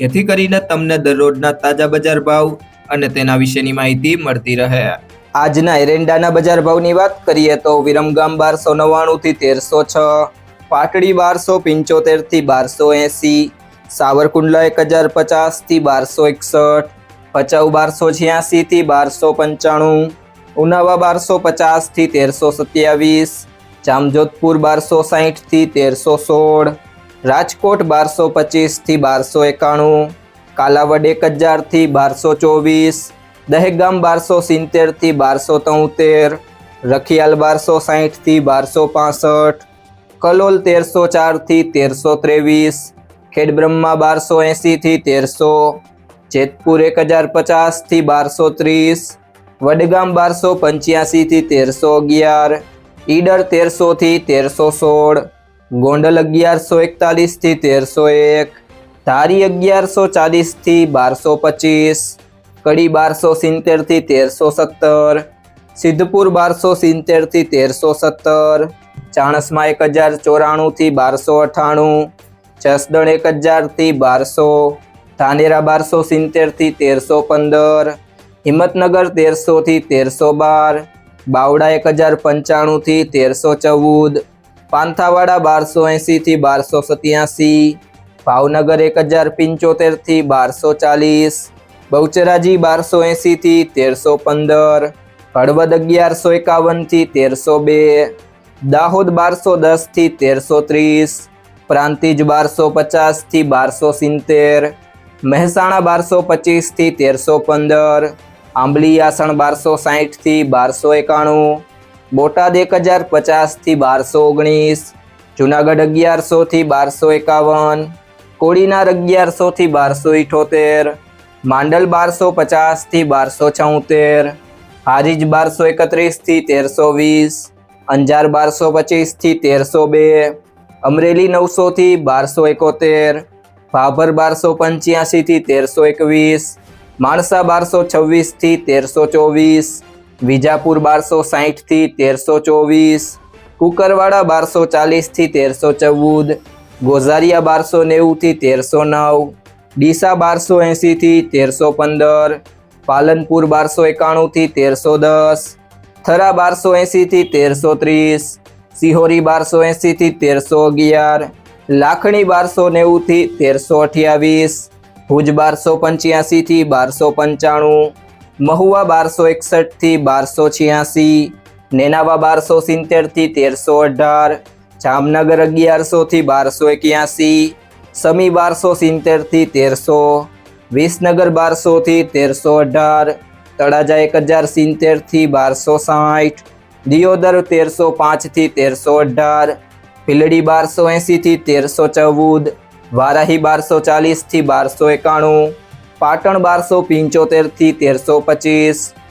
જેથી કરીને તમને દરરોજના તાજા બજાર ભાવ અને તેના વિશેની માહિતી મળતી રહે. આજના એરેન્ડાના બજાર ભાવની વાત કરીએ તો વિરમગામ બારસો નવ્વાણુંથી તેરસો છ, પાટડી બારસો પંચોતેરથી બારસો એંસી, સાવરકુંડલા એક હજાર પચાસથી બારસો એકસઠ, ભચાઉ બારસો છ્યાસીથી બારસો પંચાણું, ઉનાવા બારસો પચાસથી તેરસો સત્યાવીસ, જામજોધપુર બારસો સાહીઠથી તેરસો સોળ રાજકોટ બારસો પચીસથી બારસો એકાણું, કાલાવડ એક હજારથી બારસો ચોવીસ, દહેગામ બારસો સિત્તેરથી બારસો તોતેર, રખિયાલ બારસો સાહીઠથી બારસો પાસઠ, કલોલ તેરસો ચારથી તેરસો ત્રેવીસ, ખેડબ્રહ્મા બારસો એંસીથી તેરસો, જેતપુર એક હજાર પચાસથી બારસો ત્રીસ, વડગામ બારસો પંચ્યાસીથી તેરસો અગિયાર, ઈડર તેરસોથી તેરસો સોળ ગોંડલ અગિયારસો એકતાલીસથી તેરસો એક, ધારી અગિયારસો ચાલીસથી બારસો પચીસ, કડી બારસો સિત્તેરથી તેરસો સત્તર, સિદ્ધપુર બારસો સિત્તેરથી તેરસો સત્તર, ચાણસમાં એક હજાર ચોરાણુંથી બારસો અઠ્ઠાણું જસદણ એક હજારથી બારસો, ધાનેરા બારસો સિત્તેરથી તેરસો પંદર, હિંમતનગર તેરસોથી તેરસો બાર, બાવડા એક હજાર પંચાણુંથી તેરસો ચૌદ પાંથાવાડા બારસો એંસીથી બારસો સત્યાસી ભાવનગર એક હજાર પંચોતેરથી બારસો ચાલીસ, બહુચરાજી બારસો એંસીથી તેરસો પંદર, હળવદ અગિયારસો એકાવનથી તેરસો બે, દાહોદ બારસો દસથી તેરસો ત્રીસ, પ્રાંતિજ બારસો પચાસથી બારસો સિત્તેર, મહેસાણા બારસો પચીસથી તેરસો પંદર, આંબલી આસણ બારસો સાહીઠથી બારસો એકાણું બોટાદ એક હજાર પચાસથી બારસો ઓગણીસ, જુનાગઢ અગિયારસોથી બારસો એકાવન, કોડીનાર અગિયારસોથી બારસો ઇઠોતેર, માંડલ બારસો પચાસથી બારસો છોતેર, હારીજ બારસો એકત્રીસથી તેરસો વીસ, અંજાર બારસો પચીસથી તેરસો બે, અમરેલી નવસોથી બારસો એકોતેર, ભાભર બારસો પંચ્યાસીથી તેરસો એકવીસ, માણસા બારસો છવ્વીસથી તેરસો ચોવીસ વિજાપુર બારસો સાહીઠથી તેરસો ચોવીસ, કુકરવાડા બારસો ચાલીસથી તેરસો ચૌદ, ગોઝારિયા બારસો નેવુંથી તેરસો નવ, ડીસા બારસો એંસીથી તેરસો પંદર, પાલનપુર બારસો એકાણુંથી તેરસો દસ, થરા બારસો એંસીથી તેરસો ત્રીસ, સિહોરી બારસો એંસીથી તેરસો અગિયાર, લાખણી બારસો નેવુંથી તેરસો અઠ્યાવીસ, ભુજ બારસો પંચ્યાસીથી બારસો પંચાણું મહુવા બારસો એકસઠથી બારસો છ્યાસી, નેનાવા બારસો સિત્તેરથી તેરસો અઢાર, જામનગર અગિયારસોથી બારસો એક્યાસી, સમી બારસો સિત્તેરથી તેરસો, વિસનગર બારસોથી તેરસો અઢાર, તળાજા એક હજાર સિત્તેરથી બારસો સાઠ, દિયોદર તેરસો પાંચથી તેરસો અઢાર, ભીલડી બારસો એંસીથી તેરસો ચૌદ, વારાહી બારસો ચાલીસથી બારસો એકાણું પાટણ બારસો પંચોતેરથી તેરસો પચીસ.